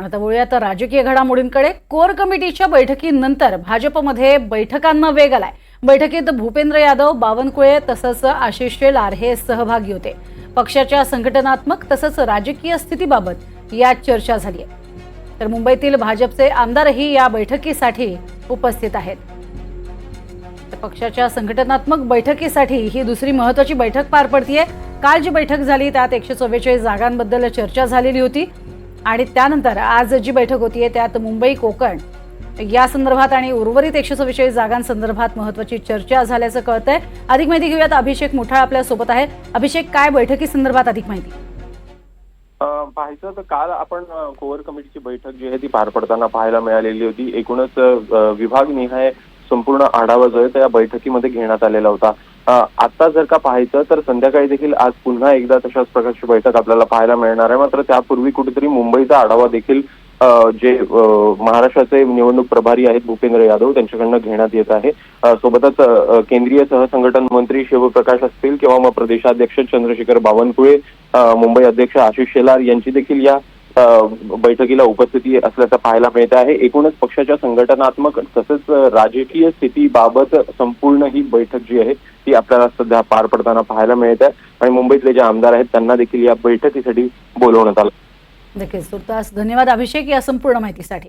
आता बोलूयात राजकीय घडामोडींकडे. कोर कमिटीच्या बैठकीनंतर भाजपमध्ये बैठकांना वेग आलाय. बैठकीत भूपेंद्र यादव बावनकुळे तसंच आशिष शेलार हे सहभागी होते. पक्षाच्या संघटनात्मक तसंच राजकीय स्थितीबाबत यात चर्चा झाली आहे तर मुंबईतील भाजपचे आमदारही या बैठकीसाठी उपस्थित आहेत. तर पक्षाच्या संघटनात्मक बैठकीसाठी ही दुसरी महत्वाची बैठक पार पडतीये. काल जी बैठक झाली त्यात एकशे चव्वेचाळीस जागांबद्दल चर्चा झालेली होती. आणि त्यानंतर आज जी बैठक होतीये त्यात मुंबई कोकण या संदर्भात आणि उर्वरित एकशे चव्वेचाळीस जागांसंदर्भात महत्वाची चर्चा झाल्याचं कळतंय. अधिक माहिती घेऊयात. अभिषेक मुठाळ आपल्यासोबत आहे. अभिषेक काय बैठकी संदर्भात अधिक माहिती? पाहायचं तर काल आपण कोअर कमिटीची बैठक जी आहे ती पार पडताना पाहायला मिळालेली होती. एकूणच विभाग निहाय संपूर्ण आढावा जो आहे त्या बैठकीमध्ये घेण्यात आलेला होता. आता जर का पाहायचं तर संध्याकाळी देखील आज पुन्हा एकदा तशाच प्रकारची बैठक आपल्याला पाहायला मिळणार आहे. मात्र त्यापूर्वी कुठेतरी मुंबईचा आढावा देखील जे महाराष्ट्राचे निवडणूक प्रभारी आहेत भूपेंद्र यादव त्यांच्याकडनं घेण्यात येत आहे. सोबतच केंद्रीय सहसंघटन मंत्री शिवप्रकाश असतील किंवा मग प्रदेशाध्यक्ष चंद्रशेखर बावनकुळे मुंबई अध्यक्ष आशिष शेलार यांची देखील या बैठकीला उपस्थिती असल्याचं पाहायला मिळत आहे. एकूणच पक्षाच्या संघटनात्मक तसेच राजकीय स्थितीबाबत संपूर्ण ही बैठक जी आहे ती आपल्याला सध्या पार पडताना पाहायला मिळत आहे. आणि मुंबईतले जे आमदार आहेत त्यांना देखील या बैठकीसाठी बोलवण्यात आलं. नक्कीच. तुर्तास धन्यवाद अभिषेक या संपूर्ण माहितीसाठी.